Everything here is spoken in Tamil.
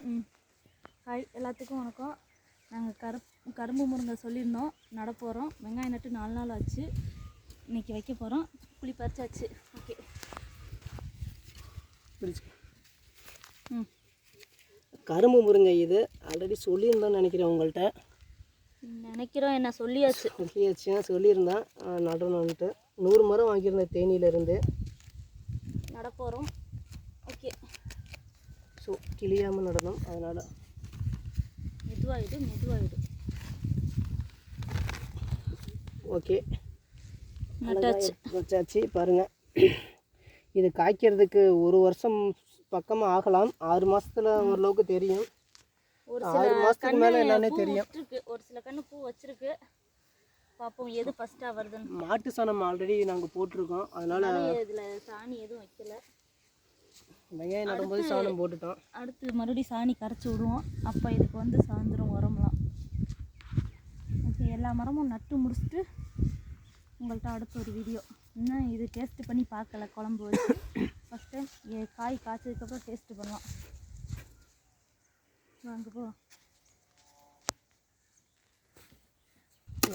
ம். ஹாய் எல்லாத்துக்கும் வணக்கம். நாங்கள் கருப் கரும்பு முருங்கை சொல்லியிருந்தோம். நட போகிறோம் வெங்காயம் நட்டு நாலு நாள் ஆச்சு. இன்னைக்கு வைக்க போகிறோம் புளி பறிச்சாச்சு. ஓகே. ம். கரும்பு முருங்கை இது. ஆல்ரெடி சொல்லியிருந்தோன்னு நினைக்கிறேன் உங்கள்கிட்ட நினைக்கிறோம். என்ன சொல்லியாச்சு? சொல்லியாச்சு. சொல்லியிருந்தேன். நடணும்ன்ட்டு. நூறு மரம் வாங்கியிருந்தேன் தேனியிலேருந்து. நட போகிறோம் ஓகே. கிளியாமல் நடணும். அதனால். மெதுவாயிடு மெதுவாயிடு. ஓகே. வச்சாச்சு. பாருங்கள் இது காய்க்கிறதுக்கு ஒரு வருஷம் பக்கமாக ஆகலாம். ஆறு மாதத்தில் ஓரளவுக்கு தெரியும். ஒரு ஆறு சில மாதத்துக்கு மேலே என்னன்னே பூ தெரியும். ஒரு சில கண்ணு பூ வச்சிருக்கு. பார்ப்போம் எது ஃபஸ்ட்டாக வருதுன்னு. மாட்டு சாணம் ஆல்ரெடி நாங்கள் போட்டிருக்கோம். அதனால இதில் சாணி எதுவும் வைக்கல. வெங்காயம் நடும்போது சாணம் போட்டுட்டோம். அடுத்து மறுபடியும் சாணி கரைச்சி விடுவோம். அப்போ இதுக்கு வந்து சாயந்தரம் உரம்லாம் ஓகே எல்லா மரமும் நட்டு முடிச்சுட்டு உங்கள்கிட்ட அடுத்த ஒரு வீடியோ இன்னும் இது டேஸ்ட் பண்ணி பார்க்கல குழம்பு வச்சு. ஃபஸ்ட் டைம் காய் காய்ச்சதுக்கப்புறம் டேஸ்ட் பண்ணலாம். வாங்க போகலாம்